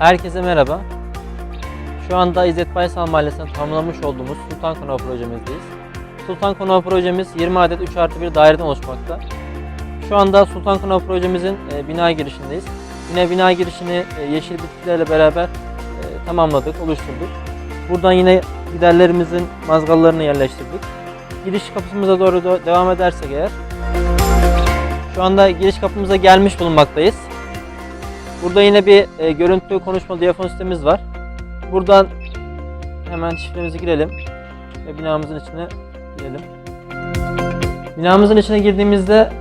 Herkese merhaba. Şu anda İzzet Baysal Mahallesi'nde tamamlamış olduğumuz Sultan Konağı projemizdeyiz. Sultan Konağı projemiz 20 adet 3 artı 1 daireden oluşmakta. Şu anda Sultan Konağı projemizin e, bina girişindeyiz. Yine bina girişini e, yeşil bitkilerle beraber e, tamamladık, oluşturduk. Buradan yine giderlerimizin mazgallarını yerleştirdik. Giriş kapımıza doğru devam edersek eğer, şu anda giriş kapımıza gelmiş bulunmaktayız. Burada yine bir e, görüntülü konuşmalı diyafon sistemimiz var. Buradan hemen şifremizi girelim ve binamızın içine girelim. Binamızın içine girdiğimizde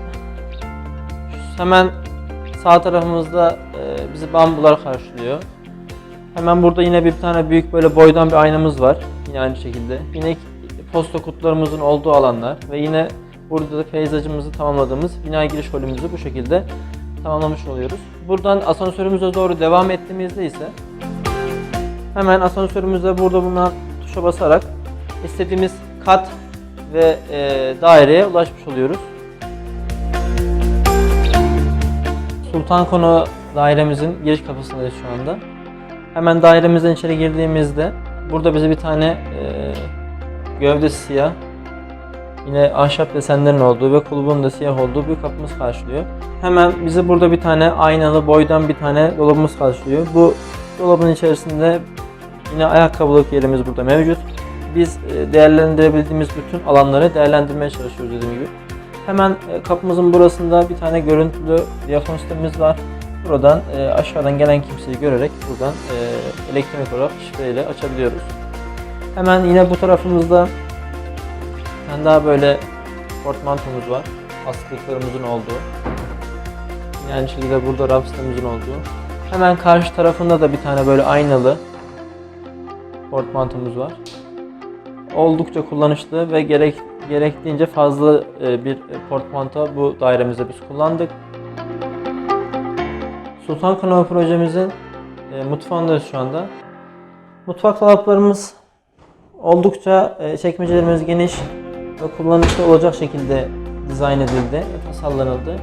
hemen sağ tarafımızda e, bizi bambular karşılıyor. Hemen burada yine bir tane büyük böyle boydan bir aynamız var. Yine aynı şekilde. Yine posta kutularımızın olduğu alanlar ve yine burada da peyzajımızı tamamladığımız bina giriş holümüzü bu şekilde tamamlamış oluyoruz. Buradan asansörümüze doğru devam ettiğimizde ise hemen asansörümüzde burada bulunan tuşa basarak istediğimiz kat ve e, daireye ulaşmış oluyoruz. Sultan Konağı dairemizin giriş kapısındayız şu anda. Hemen dairemizden içeri girdiğimizde burada bize bir tane e, gövdesi siyah, yine ahşap desenlerin olduğu ve kulubun da siyah olduğu bir kapımız karşılıyor. Hemen bizi burada bir tane aynalı boydan bir tane dolabımız karşılıyor. Bu dolabın içerisinde yine ayakkabılık yerimiz burada mevcut. Biz e, değerlendirebildiğimiz bütün alanları değerlendirmeye çalışıyoruz dediğim gibi. Hemen e, kapımızın burasında bir tane görüntülü diyafon sistemimiz var. Buradan e, aşağıdan gelen kimseyi görerek buradan e, elektronik olarak şifreyle açabiliyoruz. Hemen yine bu tarafımızda tane daha böyle portmantomuz var. Asıllıklarımızın olduğu. Yine aynı şekilde burada raf sistemimizin olduğu. Hemen karşı tarafında da bir tane böyle aynalı portmantomuz var. Oldukça kullanışlı ve gerek gerektiğince fazla e, bir portmanto bu dairemizde biz kullandık. Sultan Konağı projemizin e, mutfağındayız şu anda. Mutfak dolaplarımız oldukça e, çekmecelerimiz geniş ve kullanışlı olacak şekilde dizayn edildi tasarlanıldı.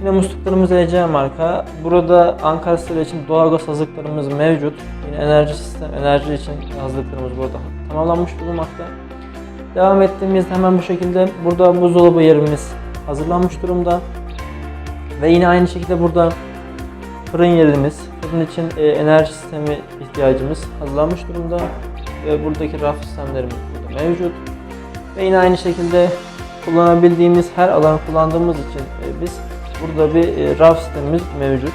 Yine musluklarımız EC marka. Burada Ankara Siteli için doğalgaz hazırlıklarımız mevcut. Yine enerji sistem, enerji için hazırlıklarımız burada tamamlanmış bulunmakta. Devam ettiğimizde hemen bu şekilde burada buzdolabı yerimiz hazırlanmış durumda. Ve yine aynı şekilde burada fırın yerimiz, fırın için e, enerji sistemi ihtiyacımız hazırlanmış durumda. Ve buradaki raf sistemlerimiz burada mevcut. Ve yine aynı şekilde kullanabildiğimiz her alanı kullandığımız için e, biz burada bir e, raf sistemimiz mevcut.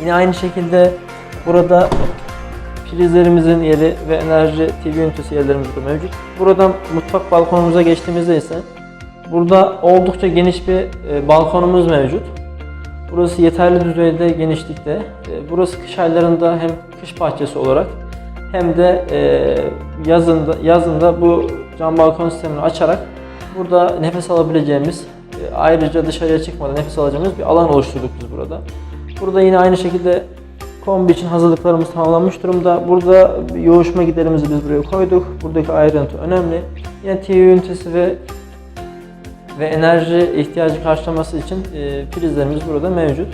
Yine aynı şekilde burada prizlerimizin yeri ve enerji TV ünitesi yerlerimiz burada mevcut. Buradan mutfak balkonumuza geçtiğimizde ise burada oldukça geniş bir e, balkonumuz mevcut. Burası yeterli düzeyde genişlikte. Burası kış aylarında hem kış bahçesi olarak hem de yazında yazında bu cam balkon sistemini açarak burada nefes alabileceğimiz e, ayrıca dışarıya çıkmadan nefes alacağımız bir alan oluşturduk biz burada. Burada yine aynı şekilde kombi için hazırlıklarımız tamamlanmış durumda. Burada yoğuşma giderimizi biz buraya koyduk. Buradaki ayrıntı önemli. Yine TV ünitesi ve ve enerji ihtiyacı karşılaması için e, prizlerimiz burada mevcut.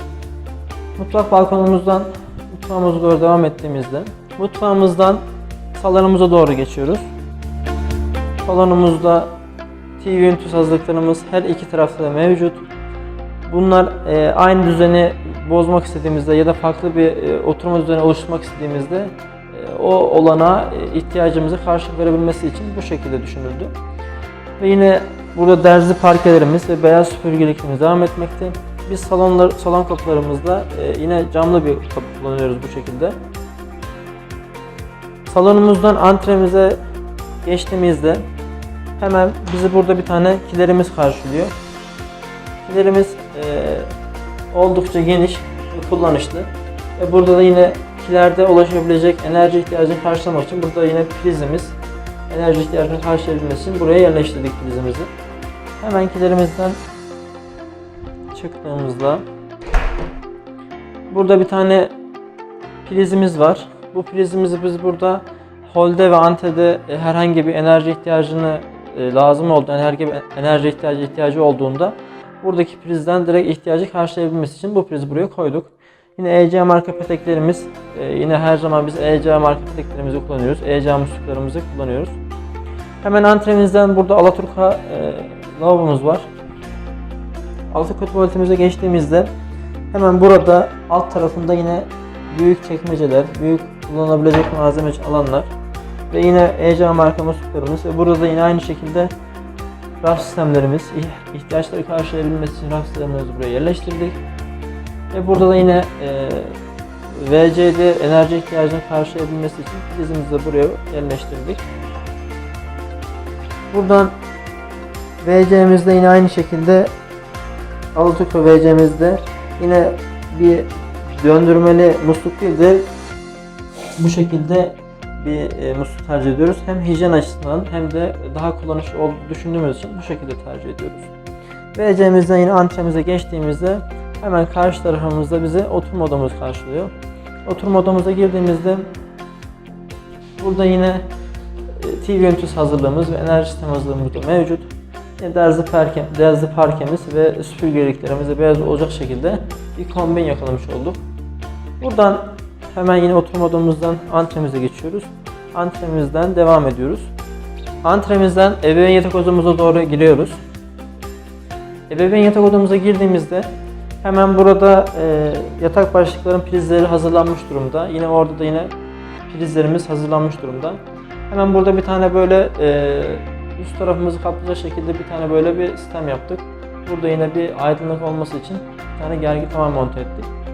Mutfak balkonumuzdan mutfağımıza doğru devam ettiğimizde mutfağımızdan salonumuza doğru geçiyoruz. Salonumuzda TV ünitesi hazırlıklarımız her iki tarafta da mevcut. Bunlar e, aynı düzeni bozmak istediğimizde ya da farklı bir e, oturma düzeni oluşturmak istediğimizde e, o olana e, ihtiyacımızı karşılık verebilmesi için bu şekilde düşünüldü. Ve yine burada derzi parkelerimiz ve beyaz süpürgeliklerimiz devam etmekte. Biz salonlar, salon kapılarımızda e, yine camlı bir kapı kullanıyoruz bu şekilde. Salonumuzdan antremize geçtiğimizde hemen bizi burada bir tane kilerimiz karşılıyor. Kilerimiz e, oldukça geniş ve kullanışlı. Ve burada da yine kilerde ulaşabilecek enerji ihtiyacını karşılamak için burada yine prizimiz enerji ihtiyacını karşılayabilmesi için buraya yerleştirdik prizimizi. Hemen kilerimizden çıktığımızda burada bir tane prizimiz var. Bu prizimizi biz burada holde ve antede e, herhangi bir enerji ihtiyacını e, lazım olduğu, bir enerji ihtiyacı ihtiyacı olduğunda buradaki prizden direkt ihtiyacı karşılayabilmesi için bu prizi buraya koyduk. Yine EC marka peteklerimiz. e, yine her zaman biz EC marka peteklerimizi kullanıyoruz. EC musluklarımızı kullanıyoruz. Hemen antremizden burada Alaturka e, lavabomuz var. Alaturka tuvaletimize geçtiğimizde hemen burada alt tarafında yine büyük çekmeceler, büyük kullanılabilecek malzeme alanlar ve yine EC marka musluklarımız ve burada da yine aynı şekilde raf sistemlerimiz, ih- ihtiyaçları karşılayabilmesi için raf sistemlerimizi buraya yerleştirdik. Ve burada da yine e, VCD enerji ihtiyacını karşılayabilmesi için prizimizi de buraya yerleştirdik. Buradan VC'mizde yine aynı şekilde Alaturka VC'mizde yine bir döndürmeli musluk değil de bu şekilde bir e, musluk tercih ediyoruz. Hem hijyen açısından hem de daha kullanışlı olduğunu düşündüğümüz için bu şekilde tercih ediyoruz. VC'mizden yine antremize geçtiğimizde hemen karşı tarafımızda bize oturma odamız karşılıyor. Oturma odamıza girdiğimizde burada yine e, TV ünitesi hazırlığımız ve enerji sistemi hazırlığımız da mevcut. Yine derzli, parke, derzli parkemiz ve süpürgeliklerimiz de beyaz olacak şekilde bir kombin yakalamış olduk. Buradan hemen yine oturma odamızdan antremize geçiyoruz. Antremizden devam ediyoruz. Antremizden ebeveyn yatak odamıza doğru giriyoruz. Ebeveyn yatak odamıza girdiğimizde hemen burada e, yatak başlıkların prizleri hazırlanmış durumda. Yine orada da yine prizlerimiz hazırlanmış durumda. Hemen burada bir tane böyle e, üst tarafımızı kaplayacak şekilde bir tane böyle bir sistem yaptık. Burada yine bir aydınlık olması için bir tane gergi tamam monte ettik.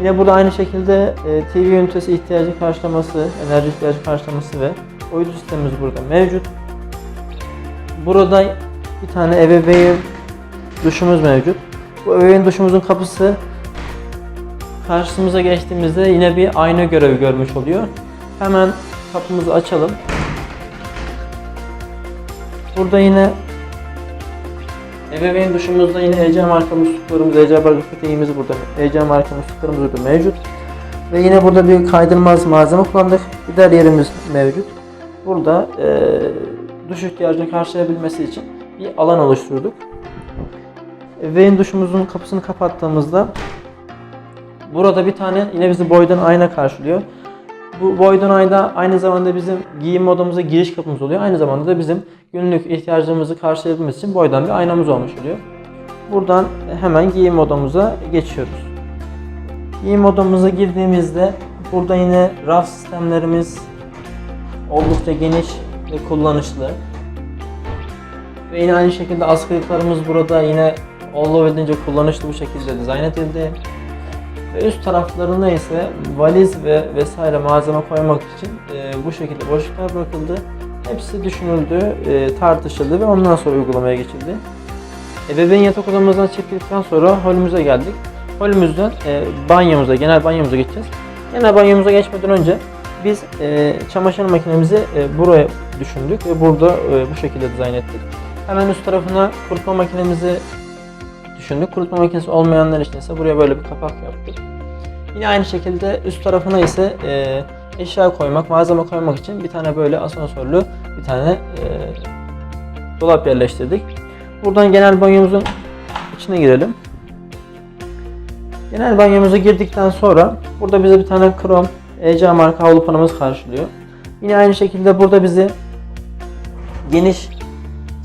Yine burada aynı şekilde e, TV ünitesi ihtiyacı karşılaması, enerji ihtiyacı karşılaması ve uydu sistemimiz burada mevcut. Burada bir tane ebeveyn duşumuz mevcut. Bu ebeveyn duşumuzun kapısı karşımıza geçtiğimizde yine bir ayna görevi görmüş oluyor. Hemen kapımızı açalım. Burada yine ebeveyn duşumuzda yine EC marka musluklarımız, EC marka peteğimiz burada, EC marka musluklarımız burada mevcut. Ve yine burada bir kaydırmaz malzeme kullandık. Bir der yerimiz mevcut. Burada eee duş ihtiyacını karşılayabilmesi için bir alan oluşturduk. Ebeveyn duşumuzun kapısını kapattığımızda burada bir tane yine bizi boydan ayna karşılıyor. Bu boydan ayna aynı zamanda bizim giyinme odamıza giriş kapımız oluyor. Aynı zamanda da bizim günlük ihtiyaclarımızı karşılayabilmemiz için boydan bir aynamız olmuş oluyor. Buradan hemen giyinme odamıza geçiyoruz. Giyinme odamıza girdiğimizde burada yine raf sistemlerimiz oldukça geniş ve kullanışlı. Ve yine aynı şekilde askılıklarımız burada yine olabildiğince kullanışlı bu şekilde dizayn edildi. Üst taraflarında ise valiz ve vesaire malzeme koymak için e, bu şekilde boşluklar bırakıldı. Hepsi düşünüldü, e, tartışıldı ve ondan sonra uygulamaya geçildi. Ebeveyn yatak odamızdan çekildikten sonra holümüze geldik. Holümüzden e, banyomuza, genel banyomuza geçeceğiz. Genel banyomuza geçmeden önce biz e, çamaşır makinemizi e, buraya düşündük ve burada e, bu şekilde dizayn ettik. Hemen üst tarafına kurutma makinemizi düşündük. Kurutma makinesi olmayanlar için ise buraya böyle bir kapak yaptık. Yine aynı şekilde üst tarafına ise e, eşya koymak, malzeme koymak için bir tane böyle asansörlü bir tane e, dolap yerleştirdik. Buradan genel banyomuzun içine girelim. Genel banyomuza girdikten sonra burada bize bir tane krom EC marka havlu panamız karşılıyor. Yine aynı şekilde burada bizi geniş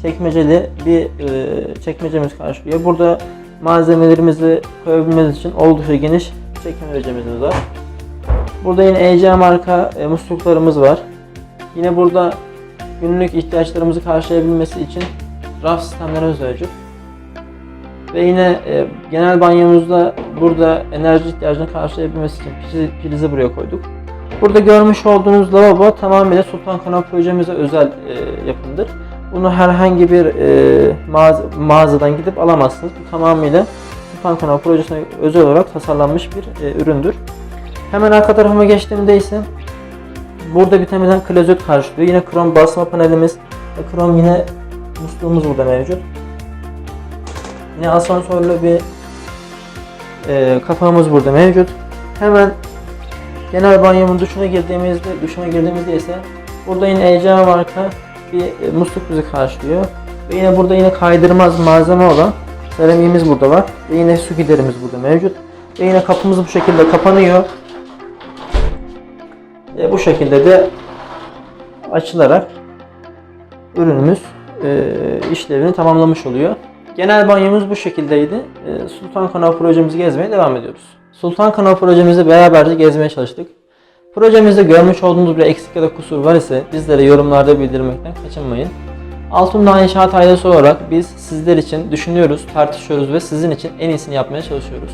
çekmeceli bir e, çekmecemiz karşılıyor. Burada malzemelerimizi koyabilmemiz için oldukça geniş çekmecemiz var. Burada yine EC marka e, musluklarımız var. Yine burada günlük ihtiyaçlarımızı karşılayabilmesi için raf sistemlerimiz mevcut. Ve yine e, genel banyomuzda burada enerji ihtiyacını karşılayabilmesi için prizi, prizi buraya koyduk. Burada görmüş olduğunuz lavabo tamamıyla Sultan Kanal projemize özel e, yapımdır. Bunu herhangi bir e, mağaza, mağazadan gidip alamazsınız. Bu tamamıyla Sultan Kanal projesine özel olarak tasarlanmış bir e, üründür. Hemen arka tarafıma geçtiğimde ise burada bir tane klozet karşılıyor. Yine krom basma panelimiz ve krom yine musluğumuz burada mevcut. Yine asansörlü bir e, kapağımız burada mevcut. Hemen genel banyomun duşuna girdiğimizde, duşuna girdiğimizde ise burada yine EC marka bir e, musluk bizi karşılıyor. Ve yine burada yine kaydırmaz malzeme olan seramiğimiz burada var. Ve yine su giderimiz burada mevcut. Ve yine kapımız bu şekilde kapanıyor. E, bu şekilde de açılarak ürünümüz e, işlevini tamamlamış oluyor. Genel banyomuz bu şekildeydi. E, Sultan Konağı projemizi gezmeye devam ediyoruz. Sultan Konağı projemizi beraberce gezmeye çalıştık. Projemizde görmüş olduğunuz bir eksik ya da kusur var ise bizlere yorumlarda bildirmekten kaçınmayın. Altındağ İnşaat ailesi olarak biz sizler için düşünüyoruz, tartışıyoruz ve sizin için en iyisini yapmaya çalışıyoruz.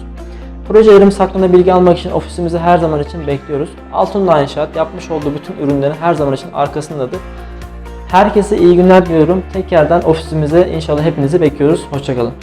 Projelerimiz hakkında bilgi almak için ofisimizi her zaman için bekliyoruz. Altındağ İnşaat yapmış olduğu bütün ürünlerin her zaman için arkasındadır. Herkese iyi günler diliyorum. Tekrardan ofisimize inşallah hepinizi bekliyoruz. Hoşçakalın.